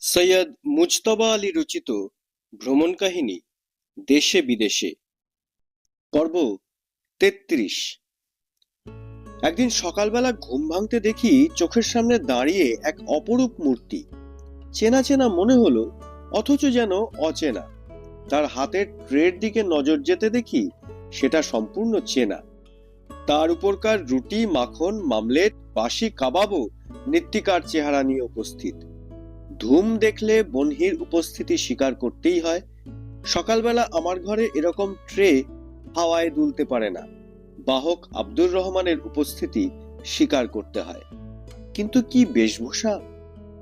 সৈয়দ মুজতবা আলী রচিত ভ্রমণ কাহিনী, দেশে বিদেশে। পর্ব তেত্রিশ। একদিন সকালবেলা ঘুম ভাঙতে দেখি চোখের সামনে দাঁড়িয়ে এক অপরূপ মূর্তি। চেনা চেনা মনে হলো, অথচ যেন অচেনা। তার হাতের ট্রের দিকে নজর যেতে দেখি, সেটা সম্পূর্ণ চেনা। তার উপরকার রুটি, মাখন, মামলেট, বাসি, কাবাবও নৃত্তিকার চেহারা নিয়ে উপস্থিত। ধুম দেখলে বনহির উপস্থিতি স্বীকার করতেই হয়। সকালবেলা আমার ঘরে এরকম ট্রে হাওয়ায় দুলতে পারে না। বাহক আব্দুর রহমানের উপস্থিতি স্বীকার করতে হয়। কিন্তু কি বেশভূষা?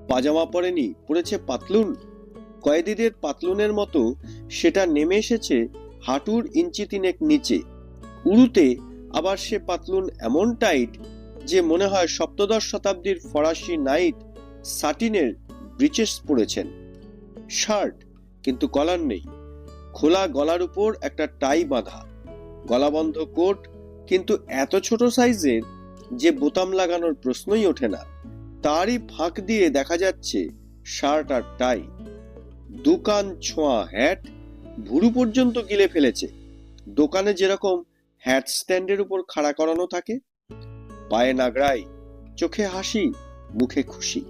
পাজামা পরেনি পড়েছে পাতলুন। কয়েদিদের পাতলুনের মতো সেটা নেমে এসেছে হাঁটুর ইঞ্চি তিনেক নিচে। উড়ুতে আবার সে পাতলুন এমন টাইট যে মনে হয় সপ্তদশ শতাব্দীর ফরাসি নাইট সাটিনের ব্রিচেস পরেছেন শার্ট, কিন্তু কলার নেই। খোলা গলার উপর একটা টাই বাঁধা। গলাবন্ধ কোট, কিন্তু এত ছোট সাইজের যে বোতাম লাগানোর প্রশ্নই ওঠে না। তারই ফাঁক দিয়ে দেখা যাচ্ছে শার্ট আর টাই। দোকান ছোঁয়া হ্যাট, ভুরু পর্যন্ত গিলে ফেলেছে। দোকানে যেরকম হ্যাট স্ট্যান্ডের উপর খাড়া করানো থাকে, পায়ে নাগড়াই, চোখে হাসি, মুখে খুশি।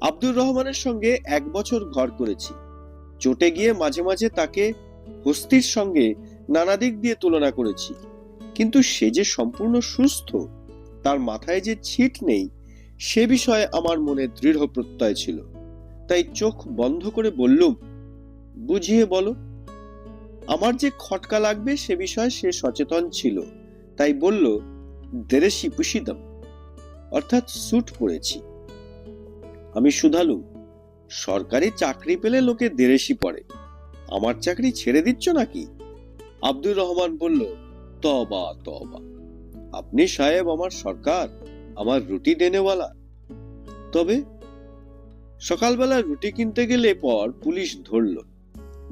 আব্দুর রহমানের সঙ্গে এক বছর ঘর করেছি। চটে গিয়ে মাঝে মাঝে তাকে হস্তির সঙ্গে নানা দিক দিয়ে তুলনা করেছি। কিন্তু সে যে সম্পূর্ণ সুস্থ, তার মাথায় যে ছিট নেই, সে বিষয়ে আমার মনে দৃঢ় প্রত্যয় ছিল। তাই চোখ বন্ধ করে বললুম, বুঝিয়ে বলো, আমার যে খটকা লাগবে সে বিষয়ে সে সচেতন ছিল। তাই বলল, দেরেশি পুষিদম, অর্থাৎ স্যুট পরেছি। আমি শুধালু সরকারি চাকরি পেলে লোকে দেরেশি পড়ে। আমার চাকরি ছেড়ে দিচ্ছ নাকি? আব্দুর রহমান বলল, তবা তবা। আপনি সাহেব আমার সরকার, আমার রুটি দেনেওয়ালা। তবে সকালবেলা রুটি কিনতে গেলে পর পুলিশ ধরল।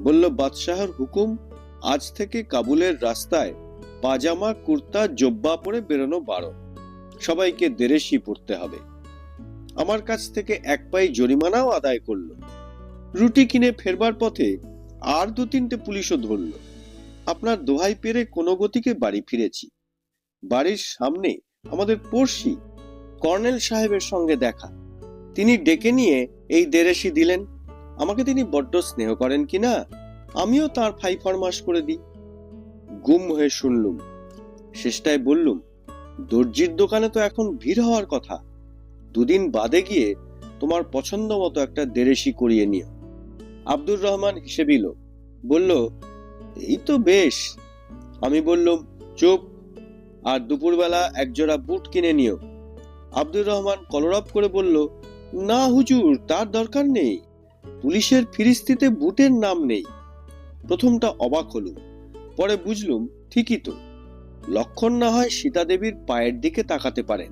বলল, বাদশাহর হুকুম, আজ থেকে কাবুলের রাস্তায় পাজামা, কুর্তা, জব্বা পরে বেরোনো বারো। সবাইকে দেরেশি পড়তে হবে। আমার কাছ থেকে এক পাই জরিমানাও আদায় করল। রুটি কিনে ফেরবার পথে আর দু তিনটে পুলিশও ধরল। আপনার দোহাই পেরে কোনো গতিকে বাড়ি ফিরেছি। বাড়ির সামনে আমাদের পড়শি কর্নেল সাহেবের সঙ্গে দেখা। তিনি ডেকে নিয়ে এই দেরেশি দিলেন, আমাকে তিনি বড্ড স্নেহ করেন কিনা আমিও তার ফাই ফরমাস করে দিই। গুম হয়ে শুনলুম। শেষটায় বললুম, দর্জির দোকানে তো এখন ভিড় হওয়ার কথা। দুদিন বাদে গিয়ে তোমার পছন্দ মতো একটা দেরেশি করিয়ে নিও। আব্দুর রহমান হিসেবিল বলল, এই তো বেশ। আমি বললুম, চুপ, আর দুপুরবেলা একজোড়া বুট কিনে নিও। আব্দুর রহমান কলরব করে বলল, না হুজুর, তার দরকার নেই। পুলিশের ফিরিস্তিতে বুটের নাম নেই। প্রথমটা অবাক হলুম, পরে বুঝলুম ঠিকই তো। লক্ষণ না হয় সীতা দেবীর পায়ের দিকে তাকাতে পারেন।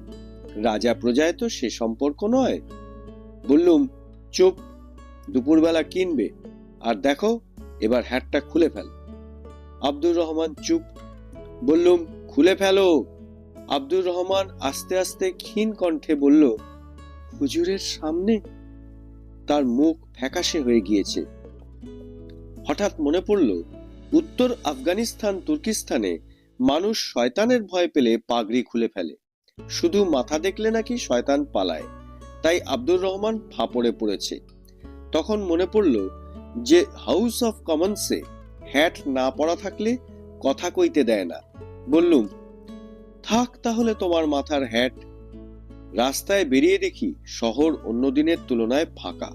রাজা প্রজায় তো সে সম্পর্ক নয়। বললুম, চুপ, দুপুরবেলা কিনবে, আর দেখো, এবার হ্যাটটা খুলে ফেল। আব্দুর রহমান চুপ, বললুম, খুলে ফেলো। আব্দুর রহমান আস্তে আস্তে ক্ষীণ কণ্ঠে বলল, হুজুরের সামনে? তার মুখ ফ্যাকাশে হয়ে গিয়েছে। হঠাৎ মনে পড়ল, উত্তর আফগানিস্তান তুর্কিস্তানে মানুষ শয়তানের ভয় পেলে পাগড়ি খুলে ফেলে। শুধু মাথা দেখলে নাকি শয়তান পালায়। তাই আব্দুর রহমান ফাপড়ে পড়েছে। তখন মনে পড়ল যে হাউস অফ কমন্সে হ্যাট না পরা থাকলে কথা কইতে দেয় না। বললুম, থাক তাহলে তোমার মাথার হ্যাট রাস্তায় বেরিয়ে দেখি শহর অন্য দিনের তুলনায় ফাঁকা।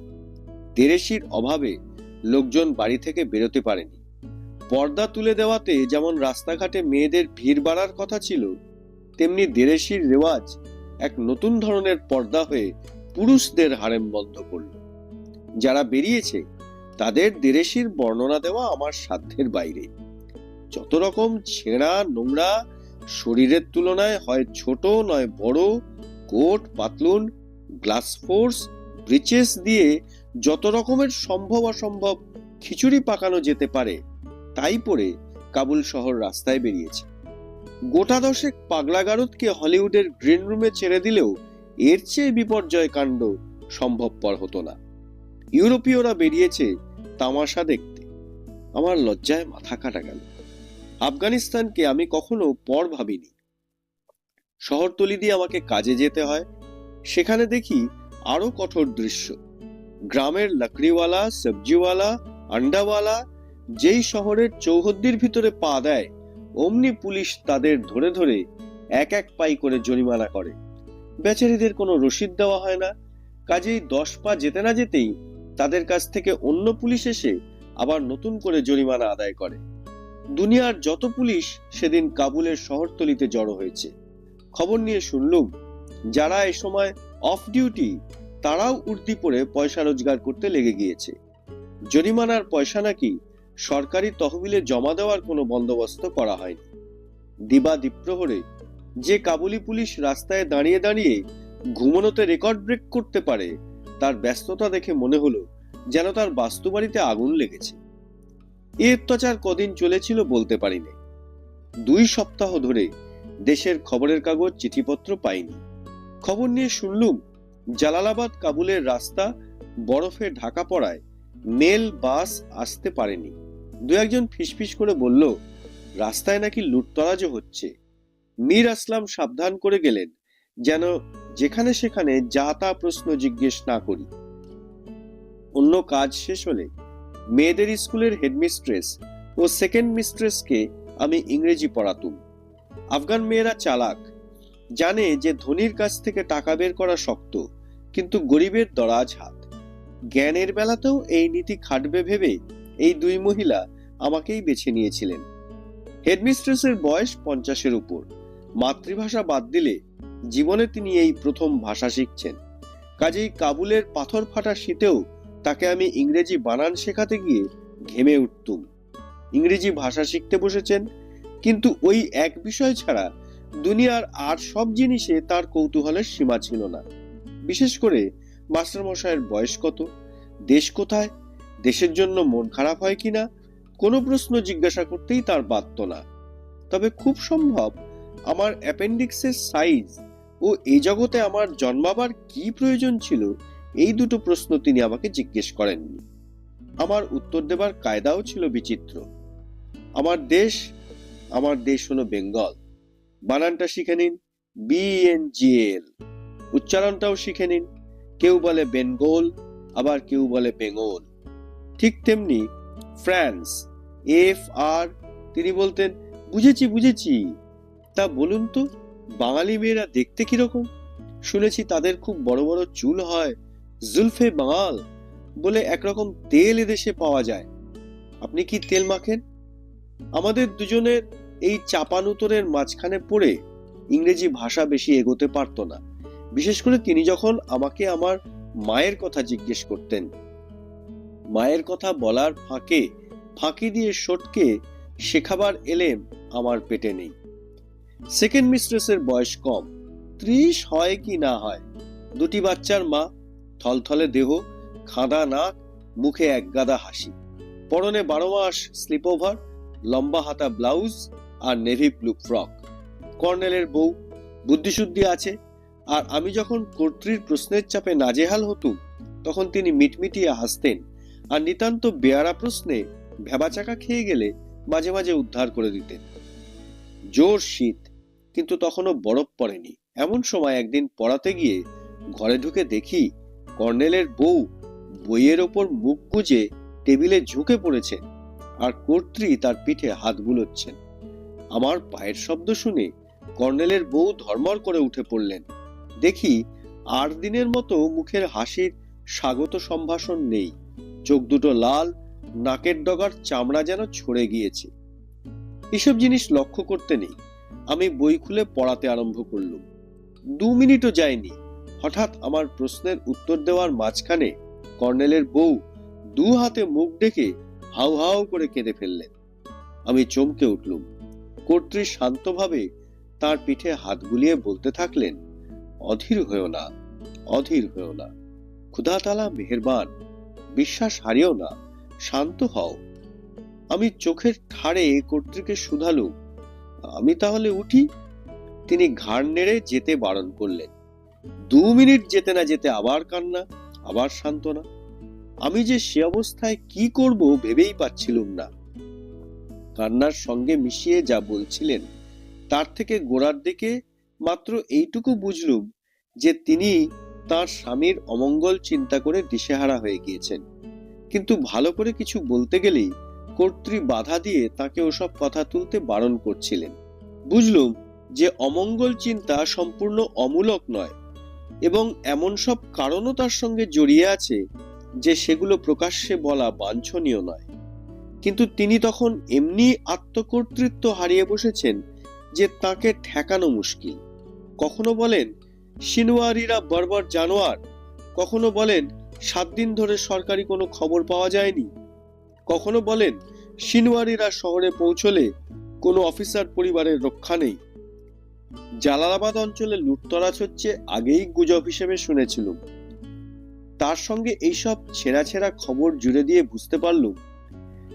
তেরেশির অভাবে লোকজন বাড়ি থেকে বেরোতে পারেনি। পর্দা তুলে দেওয়াতে যেমন রাস্তাঘাটে মেয়েদের ভিড় বাড়ার কথা ছিল তেমনি দেরেশির রেওয়াজ এক নতুন ধরনের পর্দা হয়ে পুরুষদের হারেম বন্ধ করল। যারা বেরিয়েছে, তাদের দেরেশির বর্ণনা দেওয়া আমার সাধ্যের বাইরে। যত রকম ছেঁড়া নোংরা শরীরের তুলনায় হয় ছোট নয় বড়, কোট, পাতলুন, গ্লাস ফোর্স, ব্রিচেস দিয়ে যত রকমের সম্ভব অসম্ভব খিচুড়ি পাকানো যেতে পারে, তাই পরে কাবুল শহর রাস্তায় বেরিয়েছে। গোটা দশেক পাগলা গারদকে হলিউডের গ্রিন রুমে ছেড়ে দিলেও এর চেয়ে বিপর্যয় কাণ্ড সম্ভবপর হতো না। ইউরোপীয়রা বেরিয়েছে তামাশা দেখতে। আমার লজ্জায় মাথা কাটা গেল। আফগানিস্তানকে আমি কখনো পর ভাবিনি। শহরতলি দিয়ে আমাকে কাজে যেতে হয়। সেখানে দেখি আরও কঠোর দৃশ্য। গ্রামের লাকড়িওয়ালা, সবজিওয়ালা, আন্ডাওয়ালা যেই শহরের চৌহদ্দির ভিতরে পা দেয় অমনি পুলিশ তাদের ধরে ধরে এক এক পাই করে জরিমানা করে। বেচারিদের কোনো রসিদ দেওয়া হয় না। কাজেই দশ পা যেতে না যেতেই তাদের কাছ থেকে অন্য পুলিশ এসে আবার নতুন করে জরিমানা আদায় করে। দুনিয়ার যত পুলিশ সেদিন কাবুলের শহরতলিতে জড়ো হয়েছে। খবর নিয়ে শুনলুম, যারা এ সময় অফ ডিউটি, তারাও উর্দি পরে পয়সা রোজগার করতে লেগে গিয়েছে। জরিমানার পয়সা নাকি সরকারি তহবিলে জমা দেওয়ার কোনো বন্দোবস্ত করা হয়নি। দিবা দ্বীপ্রহরে যে কাবুলি পুলিশ রাস্তায় দাঁড়িয়ে দাঁড়িয়ে ঘুমনোতে রেকর্ড ব্রেক করতে পারে, তার ব্যস্ততা দেখে মনে হলো যেন তার বাস্তুবাড়িতে আগুন লেগেছে। এ অত্যাচার কদিন চলেছিল বলতে পারিনি। দুই সপ্তাহ ধরে দেশের খবরের কাগজ, চিঠিপত্র পাইনি। খবর নিয়ে শুনলুম, জালালাবাদ কাবুলের রাস্তা বরফে ঢাকা পড়ায়, মেল বাস আসতে পারেনি। দু একজন ফিসফিস করে বলল, রাস্তায় নাকি লুটতরাজও হচ্ছে। মীর আসলাম সাবধান করে গেলেন, যেন যেখানে সেখানে যা তা প্রশ্ন জিজ্ঞেস না করি। অন্য কাজ শেষ হলে মেয়েদের স্কুলের হেডমিস্ট্রেস ও সেকেন্ড মিস্ট্রেসকে আমি ইংরেজি পড়াতুম। আফগান মেয়েরা চালাক, জানে যে ধনির কাছ থেকে টাকা বের করা শক্ত, কিন্তু গরিবের দরাজ হাত। জ্ঞানের বেলাতেও এই নীতি খাটবে ভেবে এই দুই মহিলা আমাকেই বেছে নিয়েছিলেন। হেডমিস্ট্রেসের বয়স পঞ্চাশের উপর। মাতৃভাষা বাদ দিলে জীবনে তিনি এই প্রথম ভাষা শিখছেন। কাজেই কাবুলের পাথর ফাটা শীতেও তাকে আমি ইংরেজি বানান শেখাতে গিয়ে ঘেমে উঠতুম। ইংরেজি ভাষা শিখতে বসেছেন, কিন্তু ওই এক বিষয় ছাড়া দুনিয়ার আর সব জিনিসে তার কৌতূহলের সীমা ছিল না। বিশেষ করে মাস্টারমশাইয়ের বয়স কত, দেশ কোথায় দেশের জন্য মন খারাপ হয় কিনা, কোনো প্রশ্ন জিজ্ঞাসা করতেই তার বাধ্য না। তবে খুব সম্ভব আমার অ্যাপেন্ডিক্সের সাইজ ও এই জগতে আমার জন্মাবার কি প্রয়োজন ছিল, এই দুটো প্রশ্ন তিনি আমাকে জিজ্ঞেস করেননি। আমার উত্তর দেবার কায়দাও ছিল বিচিত্র। আমার দেশ আমার দেশ হলো বেঙ্গল। বানানটা শিখে নিন বিএনজিএল উচ্চারণটাও শিখে নিন। কেউ বলে বেঙ্গল, আবার কেউ বলে বেঙ্গল। ঠিক তেমনি ফ্রান্স, এফ আর, তিনি বলতেন, বুঝেছি বুঝেছি। তা বলুন তো, বাঙালি মেয়েরা দেখতে কীরকম? শুনেছি তাদের খুব বড় বড় চুল হয়, জুলফে বাঙাল বলে একরকম তেল এদেশে পাওয়া যায়। আপনি কি তেল মাখেন? আমাদের দুজনের এই চাপানুতরের মাঝখানে পড়ে ইংরেজি ভাষা বেশি এগোতে পারতো না। বিশেষ করে তিনি যখন আমাকে আমার মায়ের কথা জিজ্ঞেস করতেন মায়ের কথা বলার ফাঁকে, ফাঁকি দিয়ে সটকে শেখাবার এলেম আমার পেটে নেই। সেকেন্ড মিস্ট্রেসের বয়স কম। ত্রিশ হয় কি না হয়? দুটি বাচ্চার মা, থলথলে দেহ, খাঁদা নাক, মুখে এক গাদা হাসি। পরনে বারো মাস স্লিপ ওভার লম্বা হাতা ব্লাউজ আর নেভি ব্লু ফ্রক কর্নেলের বউ বুদ্ধিশুদ্ধি আছে। আর আমি যখন কর্ত্রীর প্রশ্নের চাপে নাজেহাল হতুম, তখন তিনি মিটমিটিয়ে হাসতেন। আর নিতান্ত বেয়ারা প্রশ্নে ভেবাচাকা খেয়ে গেলে মাঝে মাঝে উদ্ধার করে দিতেন। জোর শীত, কিন্তু তখনও বরফ পড়েনি। এমন সময় একদিন পড়াতে গিয়ে ঘরে ঢুকে দেখি কর্নেলের বউ বইয়ের ওপর মুখ গুজে টেবিলে ঝুঁকে পড়েছেন আর কর্ত্রী তার পিঠে হাত বুলোচ্ছেন। আমার পায়ের শব্দ শুনে কর্নেলের বউ ধর্মর করে উঠে পড়লেন। দেখি আট দিনের মতো মুখের হাসির স্বাগত সম্ভাষণ নেই। চোখ দুটো লাল, নাকের ডগার চামড়া যেন ছড়ে গিয়েছে। এসব জিনিস লক্ষ্য করতে নেই। আমি বই খুলে পড়াতে আরম্ভ করলুম। দু মিনিটও যায়নি। হঠাৎ আমার প্রশ্নের উত্তর দেওয়ার মাঝখানে কর্নেলের বউ দু হাতে মুখ ডেকে হাউ হাউ করে কেঁদে ফেললেন। আমি চমকে উঠলুম। কর্ত্রী শান্তভাবে তার পিঠে হাত বুলিয়ে বলতে থাকলেন, অধীর হয়েও না, অধীর হয়েও না। ক্ষুধাতালা মেহেরবান বিশ্বাস হারিও না, শান্ত হও। আমি চোখের ঠাড়ে কর্তৃকে শুধালু। আমি তাহলে উঠি? তিনি ঘাড় নেড়ে যেতে বারণ করলেন। দু মিনিট যেতে না যেতে আবার কান্না, আবার সান্ত্বনা। আমি যে সে অবস্থায় কি করব ভেবেই পাচ্ছিলুম না। কান্নার সঙ্গে মিশিয়ে যা বলছিলেন, তার থেকে গোড়ার দিকে মাত্র এইটুকু বুঝলুম যে তিনি তার স্বামীর অমঙ্গল চিন্তা করে দিশেহারা হয়ে গিয়েছেন। কিন্তু ভালো করে কিছু বলতে গেলেই কর্ত্রী বাধা দিয়ে তাকে ওসব কথা তুলতে বারণ করছিলেন। বুঝলুম যে অমঙ্গল চিন্তা সম্পূর্ণ অমূলক নয় এবং এমন সব কারণও তার সঙ্গে জড়িয়ে আছে যে সেগুলো প্রকাশ্যে বলা বাঞ্ছনীয় নয়। কিন্তু তিনি তখন এমনি আত্মকর্তৃত্ব হারিয়ে বসেছেন যে তাকে ঠেকানো মুশকিল। কখনো বলেন সিনুয়ারিরা বর্বর জানোয়ার। কখনো বলেন, সাত দিন ধরে সরকারি কোনো খবর পাওয়া যায়নি। কখনো বলেন সিনুয়ারিরা শহরে পৌঁছলে কোনো অফিসার পরিবারের রক্ষা নেই। জালালাবাদ অঞ্চলে লুটতরাজ হচ্ছে আগেই গুজব হিসেবে শুনেছিলুম। তার সঙ্গে এইসব ছেঁড়া ছেঁড়া খবর জুড়ে দিয়ে বুঝতে পারলুম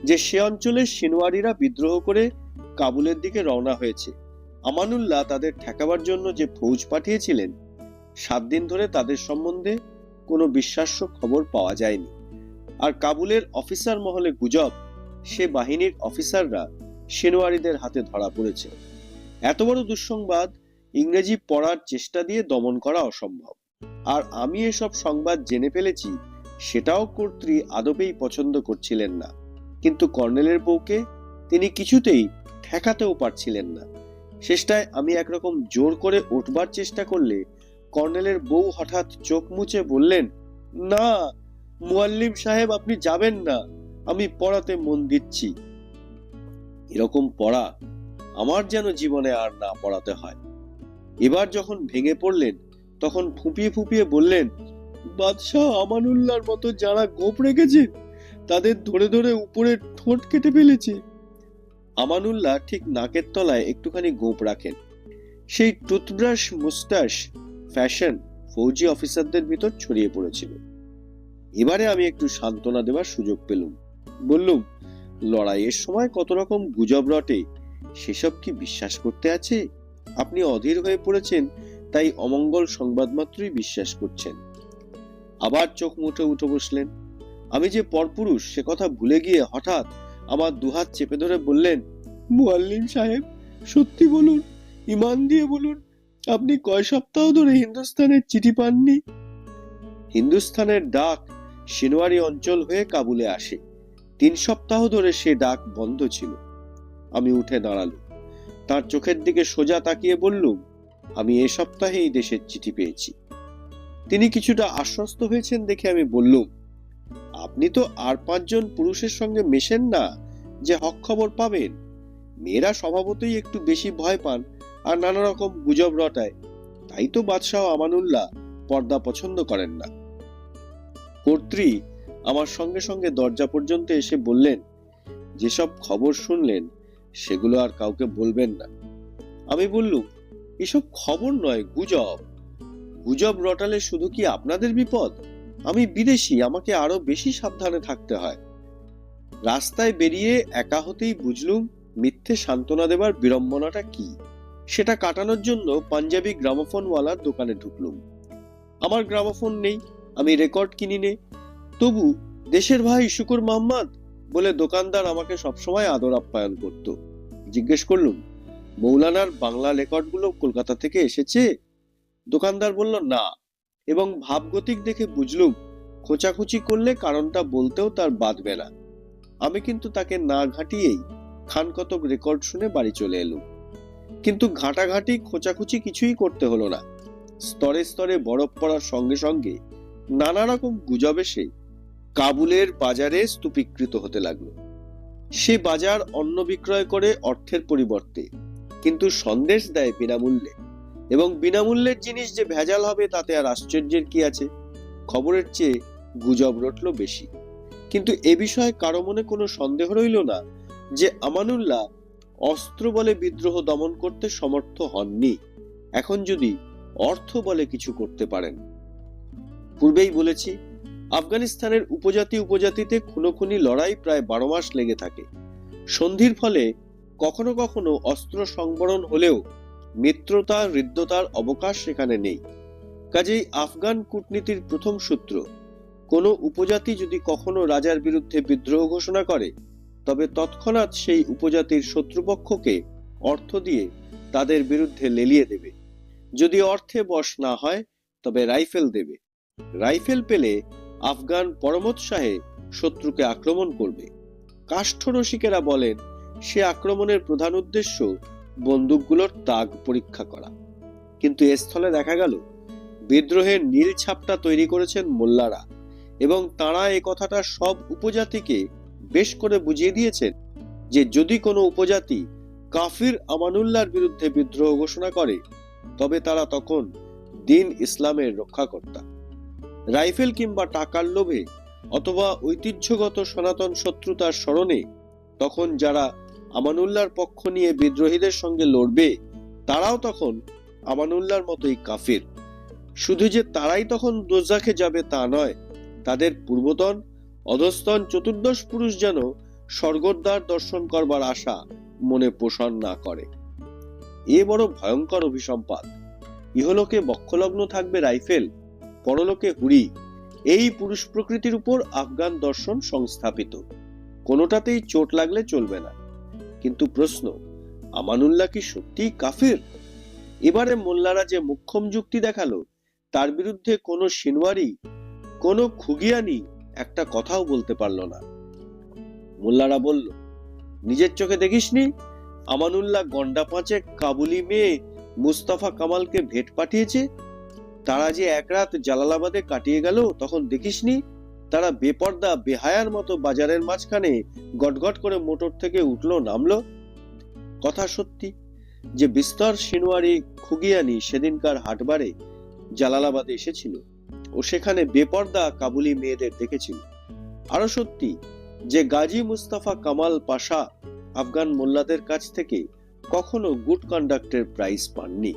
যে সে অঞ্চলে সিনোয়ারিরা বিদ্রোহ করে কাবুলের দিকে রওনা হয়েছে। আমানুল্লাহ তাদের ঠেকাবার জন্য যে ফৌজ পাঠিয়েছিলেন সাত দিন ধরে তাদের সম্বন্ধে কোনো বিশ্বাস্য খবর পাওয়া যায়নি। আর কাবুলের অফিসার মহলে গুজব, সে বাহিনীর অফিসাররা সেনোয়ারিদের হাতে ধরা পড়েছে। এত বড় দুঃসংবাদ ইংরেজি পড়ার চেষ্টা দিয়ে দমন করা অসম্ভব। আর আমি এসব সংবাদ জেনে ফেলেছি, সেটাও কর্ত্রী আদপেই পছন্দ করছিলেন না। কিন্তু কর্নেলের বউকে তিনি কিছুতেই ঠেকাতেও পারছিলেন না। শেষটায় আমি একরকম জোর করে উঠবার চেষ্টা করলে কর্নেলের বউ হঠাৎ চোখ মুছে বললেন, না, মুয়াল্লিম সাহেব, আপনি যাবেন না। আমি পড়াতে মন দিচ্ছি। এরকম পড়া আমার যেন জীবনে আর না পড়াতে হয়। এবার যখন ভেঙে পড়লেন, তখন ফুপিয়ে ফুপিয়ে বললেন, বাদশাহ আমানুল্লাহর মতো যারা গোপ রেখেছে, তাদের ধরে ধরে উপরে ঠোঁট কেটে ফেলেছে। আমানুল্লাহ ঠিক নাকের তলায় একটুখানি গোপ রাখেন। সেই টুথব্রাশ মুস্টাশ ফ্যাশন ফৌজি অফিসারদের ভিতর ছড়িয়ে পড়েছিল। এবারে আমি একটু সান্ত্বনা দেওয়ার সুযোগ পেলুম। বললুম, লড়াইয়ের সময় কত রকম গুজব রটে, সেসব কি বিশ্বাস করতে আছে? আপনি অধীর হয়ে পড়েছেন, তাই অমঙ্গল সংবাদ মাত্রই বিশ্বাস করছেন। আবার চোখ মুঠে উঠে বসলেন। আমি যে পরপুরুষ, সে কথা ভুলে গিয়ে হঠাৎ আমার দুহাত চেপে ধরে বললেন, মুয়াল্লিম সাহেব, সত্যি বলুন, ইমান দিয়ে বলুন আপনি কয় সপ্তাহ ধরে হিন্দুস্তানের চিঠি পাননি? হিন্দুস্তানের ডাক সিনোয়ারি অঞ্চল হয়ে কাবুলে আসে। তিন সপ্তাহ ধরে সে ডাক বন্ধ ছিল। আমি উঠে দাঁড়ালুম। তার চোখের দিকে সোজা তাকিয়ে বললুম, আমি এ সপ্তাহে এই দেশের চিঠি পেয়েছি। তিনি কিছুটা আশ্বস্ত হয়েছেন দেখে আমি বললুম, আপনি তো আর পাঁচজন পুরুষের সঙ্গে মেশেন না যে হক খবর পাবেন। মেয়েরা স্বভাবতই একটু বেশি ভয় পান। আর নানা রকম গুজব রটায়। তাই তো বাদশাহ আমানুল্লাহ পর্দা পছন্দ করেন না। কর্ত্রী আমার সঙ্গে সঙ্গে দরজা পর্যন্ত এসে বললেন, যেসব খবর শুনলেন, সেগুলো আর কাউকে বলবেন না। আমি বললুম, এসব খবর নয়, গুজব। গুজব রটালে শুধু কি আপনাদের বিপদ? আমি বিদেশি, আমাকে আরও বেশি সাবধানে থাকতে হয়। রাস্তায় বেরিয়ে একা হতেই বুঝলুম, মিথ্যে সান্ত্বনা দেবার বিড়ম্বনাটা কি? সেটা কাটানোর জন্য পাঞ্জাবি গ্রামোফোনওয়ালার দোকানে ঢুকলুম। আমার গ্রামোফোন নেই, আমি রেকর্ড কিনি নে। তবু দেশের ভাই শুকুর মোহাম্মদ বলে দোকানদার আমাকে সবসময় আদর আপ্যায়ন করত। জিজ্ঞেস করলুম, মৌলানার বাংলা রেকর্ডগুলো কলকাতা থেকে এসেছে? দোকানদার বলল, না। এবং ভাবগতিক দেখে বুঝলুম, খোঁচাখুচি করলে কারণটা বলতেও তার বাঁধবে না আমি কিন্তু তাকে না ঘাঁটিয়েই খানকতক রেকর্ড শুনে বাড়ি চলে এলুম। কিন্তু ঘাঁটাঘাঁটি খোঁচাখুচি কিছুই করতে হলো না। স্তরে স্তরে বরফ পড়ার সঙ্গে সঙ্গে নানা রকম গুজব এসে কাবুলের বাজারে স্তূপীকৃত হতে লাগল। সে বাজার অন্ন বিক্রয় করে অর্থের পরিবর্তে, কিন্তু সন্দেশ দেয় বিনামূল্যে এবং বিনামূল্যের জিনিস যে ভেজাল হবে তাতে আর আশ্চর্যের কি আছে? খবরের চেয়ে গুজব রটল বেশি। কিন্তু এ বিষয়ে কারও মনে কোনো সন্দেহ রইল না যে আমানুল্লাহ অস্ত্র বলে বিদ্রোহ দমন করতে সমর্থ হননি। এখন যদি অর্থ বলে কিছু করতে পারেন। পূর্বেই বলেছি, আফগানিস্তানের উপজাতি উপজাতিতে খুনোখুনি লড়াই প্রায় বারো মাস লেগে থাকে। সন্ধির ফলে কখনো কখনো অস্ত্র সংবরণ হলেও মিত্রতা, হৃদ্যতার অবকাশ সেখানে নেই। কাজেই আফগান কূটনীতির প্রথম সূত্র, কোনো উপজাতি যদি কখনো রাজার বিরুদ্ধে বিদ্রোহ ঘোষণা করে তবে তৎক্ষণাৎ সেই উপজাতির শত্রুপক্ষকে অর্থ দিয়ে তাদের বিরুদ্ধে লেলিয়ে দেবে। যদি অর্থে বশ না হয়, তবে রাইফেল দেবে। রাইফেল পেলে আফগান পরমোৎসাহে শত্রুকে আক্রমণ করবে। কাষ্ঠরসিকেরা বলেন, সে আক্রমণের প্রধান উদ্দেশ্য বন্দুকগুলোর তাগ পরীক্ষা করা। কিন্তু স্থলে দেখা গেল, বিদ্রোহের নীল ছাপটা তৈরি করেছেন মোল্লারা এবং তারা এ কথাটা সব উপজাতিকে বেশ করে বুঝিয়ে দিয়েছেন যে যদি কোনো উপজাতি কাফির আমানুল্লাহর বিরুদ্ধে বিদ্রোহ ঘোষণা করে, তবে তারা তখন দিন ইসলামের রক্ষাকর্তা। রাইফেল কিংবা টাকার লোভে অথবা ঐতিহ্যগত সনাতন শত্রুতার স্মরণে তখন যারা আমানুল্লাহর পক্ষ নিয়ে বিদ্রোহীদের সঙ্গে লড়বে, তারাও তখন আমানুল্লাহর মতোই কাফির। শুধু যে তারাই তখন দোজাখে যাবে তা নয়, তাদের পূর্বতন অধস্তন চতুর্দশ পুরুষ যেন স্বর্গদ্বার দর্শন করবার আশা মনে পোষণ না করে। এ বড় ভয়ঙ্কর অভিসম্পাদ ইহলোকে বক্ষলগ্ন থাকবে রাইফেল, পরলোকে হুড়ি এই পুরুষ প্রকৃতির উপর আফগান দর্শন সংস্থাপিত। কোনোটাতেই চোট লাগলে চলবে না। কিন্তু প্রশ্ন, আমানুল্লাহ কি সত্যি কাফির? এবারে মোল্লারা যে মুখ্যম যুক্তি দেখাল, তার বিরুদ্ধে কোনো সিনওয়ারি, কোনো খুগিয়ানি একটা কথাও বলতে পারল না। মোল্লারা বলল, নিজের চোখে দেখিসনি? আমানুল্লাহ গন্ডা পাঁচে কাবুলি মেয়ে মুস্তাফা কামালকে ভেট পাঠিয়েছে? তারা যে এক রাত জালালাবাদে কাটিয়ে গেল, তখন দেখিসনি? তারা বেপর্দা, বেহায়ার মতো বাজারের মাঝখানে গটগট করে মোটর থেকে উঠল, নামলো? কথা সত্যি, যে বিস্তর সিনোয়ারি খুগিয়ানি সেদিনকার হাটবারে জালালাবাদে এসেছিল। ও সেখানে বেপর্দা কাবুলি মেয়েদের দেখেছিল। আরও সত্যি, যে গাজী মুস্তাফা কামাল পাশা আফগান মোল্লাদের কাছ থেকে কখনো গুড কন্ডাক্টের প্রাইজ পাননি।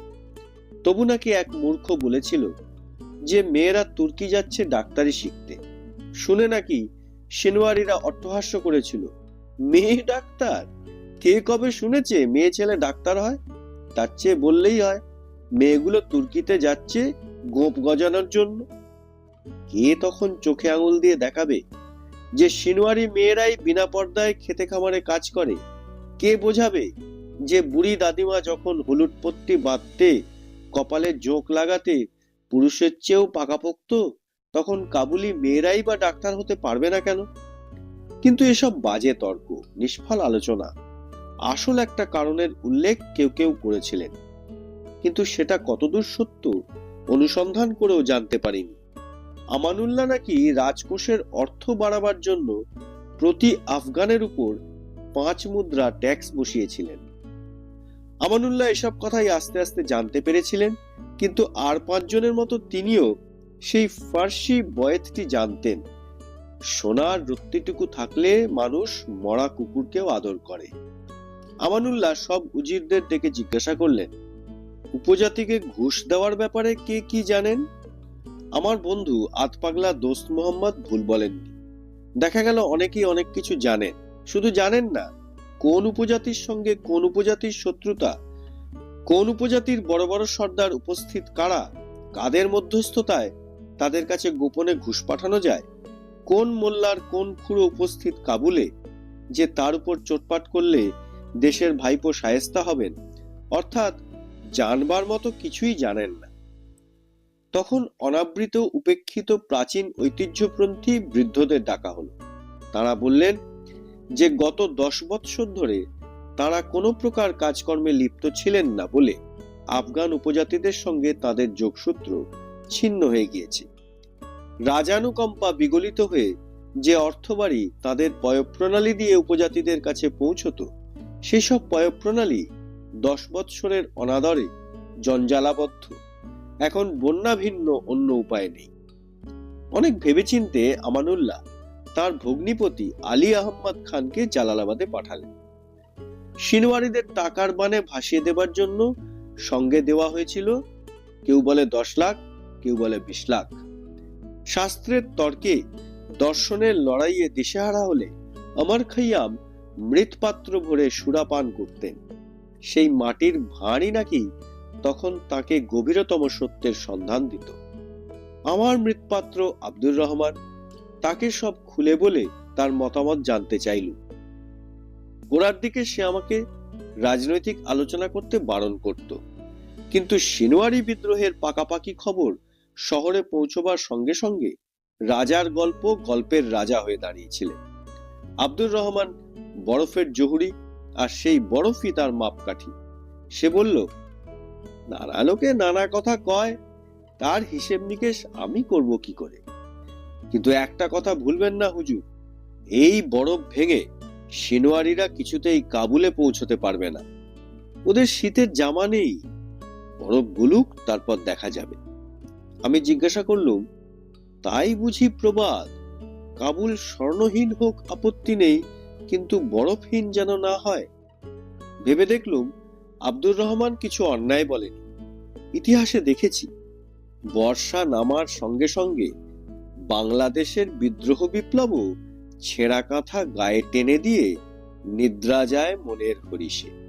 তবু নাকি এক মূর্খ বলেছিল যে, মেয়েরা তুর্কি যাচ্ছে ডাক্তারি শিখতে। শুনে নাকি সিনোয়ারিরা অট্টহাস্য করেছিল, মেয়ে ডাক্তার? কে কবে শুনেছে মেয়ে ছেলে ডাক্তার হয়? তার চেয়ে বললেই হয়, মেয়েগুলো তুর্কিতে যাচ্ছে গোপ গজানোর জন্য। কে তখন চোখে আঙুল দিয়ে দেখাবে যে সিনোয়ারি মেয়েরাই বিনা পর্দায় খেতে খামারে কাজ করে? কে বোঝাবে যে বুড়ি দাদিমা যখন হলুদ পট্টি বাঁধতে, কপালে জোক লাগাতে পুরুষের চেয়েও পাকাপোক্ত, তখন কাবুলি মেয়েরাই বা ডাক্তার হতে পারবে না কেন? কিন্তু এসব বাজে তর্ক, নিষ্ফল আলোচনা, আসল একটা কারণের উল্লেখ কেউ কেউ করেছিলেন। কিন্তু সেটা কতদূর সত্য, অনুসন্ধান করেও জানতে পারিনি। আমানুল্লাহ নাকি রাজকোষের অর্থ বাড়াবার জন্য প্রতি আফগানের উপর পাঁচ মুদ্রা ট্যাক্স বসিয়েছিলেন। আমানুল্লাহ এসব কথাই আস্তে আস্তে জানতে পেরেছিলেন, কিন্তু আর পাঁচজনের মতো তিনিও সেই ফার্সি বয়েতটি জানতেন। সোনার রত্তিটুকু থাকলে মানুষ মরা কুকুরকেও আদর করে। আমানুল্লাহ সব উজিরদের ডেকে জিজ্ঞাসা করলেন, উপজাতিকে ঘুষ দেওয়ার ব্যাপারে কে কি জানেন? আমার বন্ধু আতপাগলা দোস্ত মোহাম্মদ ভুল বলেননি। দেখা গেল অনেকেই অনেক কিছু জানেন। শুধু জানেন না, কোন উপজাতির সঙ্গে কোন উপজাতির শত্রুতা, কোন উপজাতির বড় বড় সর্দার উপস্থিত কারা, কাদের মধ্যস্থতায় তাদের কাছে গোপনে ঘুষ পাঠানো যায়, কোন মোল্লার কোন খুঁড়ো উপস্থিত কাবুলে যে তার উপর চোটপাট করলে দেশের ভাইপো সায়েস্তা হবেন। অর্থাৎ জানবার মতো কিছুই জানেন না। তখন অনাবৃত, উপেক্ষিত, প্রাচীন ঐতিহ্যপন্থী বৃদ্ধদের ডাকা হলো। তারা বললেন যে, গত দশ বৎসর ধরে তারা কোনো প্রকার কাজকর্মে লিপ্ত ছিলেন না বলে আফগান উপজাতিদের সঙ্গে তাদের যোগসূত্র ছিন্ন হয়ে গিয়েছে। রাজানুকম্পা বিগলিত হয়ে যে অর্থবাড়ি তাদের পয়ঃপ্রণালী দিয়ে উপজাতিদের কাছে পৌঁছত, সেসব পয়ঃপ্রণালী দশ বৎসরের অনাদরে জঞ্জালাবদ্ধ। এখন বন্যা ভিন্ন, অন্য উপায় নেই। অনেক ভেবেচিন্তে আমানুল্লাহ তার ভগ্নিপতি আলী আহম্মদ খানকে জালালাবাদে পাঠালেন। সিনওয়ারিদের টাকার বানে ভাসিয়ে দেবার জন্য সঙ্গে দেওয়া হয়েছিল, কেউ বলে দশ লাখ, কেউ বলে বিশ লাখ। শাস্ত্রের তর্কে দর্শনের লড়াইয়ে দিশেহারা হলে আমার খাইয়াম মৃৎপাত্র ভরে সুরাপান করতেন। সেই মাটির ভাঁড়ই নাকি তখন তাকে গভীরতম সত্যের সন্ধান দিত। আমার মৃৎপাত্র আব্দুর রহমান তাকে সব খুলে বলে তার মতামত জানতে চাইল। গোড়ার দিকে সে আমাকে রাজনৈতিক আলোচনা করতে বারণ করত। কিন্তু সিনোয়ারি বিদ্রোহের পাকাপাকি খবর শহরে পৌঁছবার সঙ্গে সঙ্গে রাজার গল্প গল্পের রাজা হয়ে দাঁড়িয়েছিলেন। আব্দুর রহমান বরফের জহুরি আর সেই বরফই তার মাপকাঠি। সে বলল নানা লোকে নানা কথা কয়, তার হিসেব নিকেশ আমি করব কি করে? কিন্তু একটা কথা ভুলবেন না হুজুর, এই বরফ ভেঙে সিনোয়ারিরা কিছুতেই কাবুলে পৌঁছতে পারবে না। ওদের শীতের জামা নেই, বরফ গুলুক তারপর দেখা যাবে। আমি জিজ্ঞাসা করলুম, তাই বুঝি প্রবাদ, কাবুল স্বর্ণহীন হোক, আপত্তি নেই, কিন্তু বরফহীন যেন না হয়। ভেবে দেখলুম আব্দুর রহমান কিছু অন্যায় বলেনি। ইতিহাসে দেখেছি, বর্ষা নামার সঙ্গে সঙ্গে বাংলাদেশের বিদ্রোহ বিপ্লবও ছেঁড়া কাঁথা গায়ে টেনে দিয়ে নিদ্রা যায় মনের হরিষে।